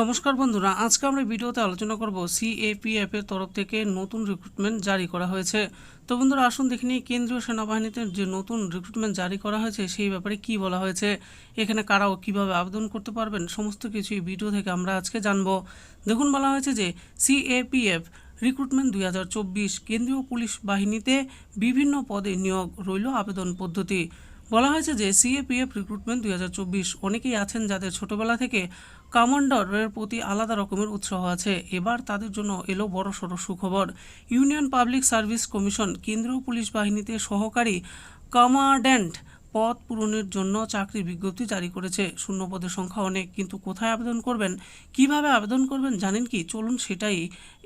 নমস্কার বন্ধুরা, আজকে আমরা ভিডিওতে আলোচনা করব সিএপিএফ এর তরফ থেকে নতুন রিক্রুটমেন্ট জারি করা হয়েছে। তো বন্ধুরা, আসুন দেখে নিই কেন্দ্রীয় সেনাবাহিনীতে যে নতুন রিক্রুটমেন্ট জারি করা হয়েছে, সেই ব্যাপারে কি বলা হয়েছে, এখানে কারাও কীভাবে আবেদন করতে পারবেন, সমস্ত কিছু এই ভিডিও থেকে আমরা আজকে জানব। দেখুন, বলা হয়েছে যে সিএপিএফ রিক্রুটমেন্ট দুই হাজার চব্বিশ কেন্দ্রীয় পুলিশ বাহিনীতে বিভিন্ন পদে নিয়োগ রইল আবেদন পদ্ধতি। বলা হয়েছে যে সিএপিএফ রিক্রুটমেন্ট দুই হাজার চব্বিশ, অনেকেই আছেন যাদের ছোটবেলা থেকে কমান্ডারের প্রতি আলাদা রকমের উৎসাহ আছে। এবার তাদের জন্য এলো বড় সড়ো সুখবর। ইউনিয়ন পাবলিক সার্ভিস কমিশন, কেন্দ্রীয় পুলিশ বাহিনীতে সহকারী কমান্ড্যান্ট পদ পূরণের জন্য চাকরির বিজ্ঞপ্তি জারি করেছে। শূন্য পদের সংখ্যা অনেক, কিন্তু কোথায় আবেদন করবেন? কীভাবে আবেদন করবেন জানেন কি? চলুন সেটাই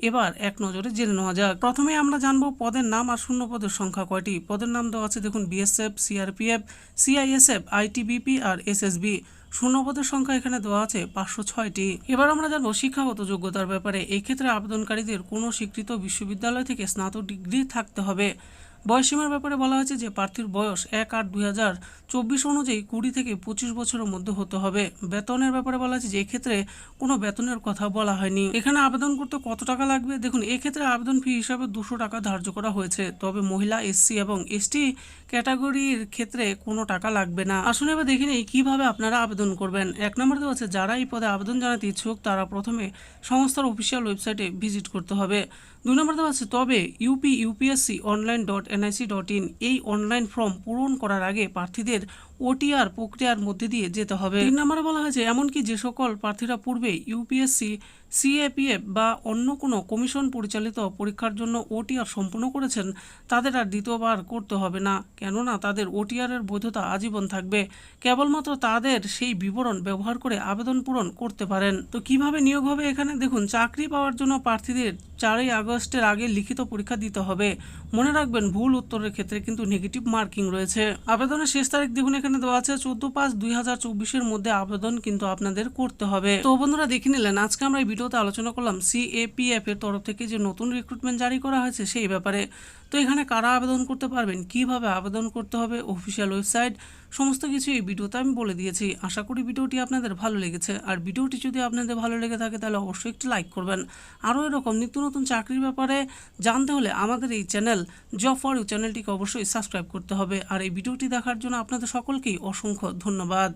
এবার এক নজরে জেনে নেওয়া যাক। প্রথমে আমরা জানব পদের নাম আর শূন্য পদের সংখ্যা কয়টি? পদের নাম দেওয়া আছে দেখুন বিএসএফ, সিআরপিএফ, সিআইএসএফ, আইটিবিপি আর এসএসবি। শূন্যপদের সংখ্যা এখানে দেওয়া আছে পাঁচশো ছয়টি। এবার আমরা জানব শিক্ষাগত যোগ্যতার ব্যাপারে। এই ক্ষেত্রে আবেদনকারীদের কোনো স্বীকৃত বিশ্ববিদ্যালয় থেকে স্নাতক ডিগ্রি থাকতে হবে। বয়সীমার ব্যাপারে বলা হয়েছে যে প্রার্থীর বয়স এক আট দুই হাজার চব্বিশ অনুযায়ী কুড়ি থেকে পঁচিশ বছরের মধ্যে হতে হবে। বেতনের ব্যাপারে বলা হয়েছে যে এক্ষেত্রে কোনো বেতনের কথা বলা হয়নি। এখানে আবেদন করতে কত টাকা লাগবে? দেখুন, এক্ষেত্রে আবেদন ফি হিসাবে দুশো টাকা ধার্য করা হয়েছে। তবে মহিলা এসসি এবং এসটি ক্যাটাগরির ক্ষেত্রে কোনো টাকা লাগবে না। আসলে এবার দেখে নিই কীভাবে আপনারা আবেদন করবেন। এক নম্বর দেওয়া আছে, যারা এই পদে আবেদন জানাতে ইচ্ছুক, তারা প্রথমে সংস্থার অফিসিয়াল ওয়েবসাইটে ভিজিট করতে হবে। দুই নম্বর দেওয়া আছে, তবে UP UPSC online dot NIC dot এই অনলাইন ফর্ম পূরণ করার আগে প্রার্থীদের ওটিআর প্রক্রিয়ার মধ্যে দিয়ে যেতে হবে। তিন নম্বরে বলা হয়েছে, এমনকি যে সকল প্রার্থীরা পূর্বে ইউপিএসসি, সিএপিএফ বা অন্য কোনো কমিশন পরিচালিত পরীক্ষার জন্য ওটিআর সম্পূর্ণ করেছেন, তাদের আর দ্বিতীয়বার করতে হবে না। কেননা, তাদের ওটিআরের বৈধতা আজীবন থাকবে। কেবলমাত্র তাদের সেই বিবরণ ব্যবহার করে আবেদন পূরণ করতে পারেন। তো কীভাবে নিয়োগ হবে এখানে? দেখুন, চাকরি পাওয়ার জন্য প্রার্থীদের চারই আগস্টের আগে লিখিত পরীক্ষা দিতে হবে। মনে রাখবেন, ভুল উত্তরের ক্ষেত্রে কিন্তু নেগেটিভ মার্কিং রয়েছে। আবেদনের শেষ তারিখ দেখুন এখানে দেওয়া আছে চোদ্দ পাঁচ দুই হাজার মধ্যে আবেদন কিন্তু আপনাদের করতে হবে। তো বন্ধুরা দেখে নিলেন, আজকে আমরা এই ভিডিওতে আলোচনা করলাম সিএপিএফ এর তরফ থেকে যে নতুন রিক্রুটমেন্ট জারি করা হয়েছে সেই ব্যাপারে। তো এখানে কারা আবেদন করতে পারবেন, কীভাবে আবেদন করতে হবে অফিসিয়াল ওয়েবসাইট সমস্ত কিছু এই ভিডিওতে আমি বলে দিয়েছি। আশা করি ভিডিওটি আপনাদের ভালো লেগেছে। আর ভিডিওটি যদি আপনাদের ভালো লেগে থাকে, তাহলে অবশ্যই একটি লাইক করবেন। আরও এরকম নিত্য নতুন চাকরির ব্যাপারে জানতে হলে আমাদের এই চ্যানেল জব ফর ইউ চ্যানেলটিকে অবশ্যই সাবস্ক্রাইব করতে হবে। আর এই ভিডিওটি দেখার জন্য আপনাদের সকলকেই অসংখ্য ধন্যবাদ।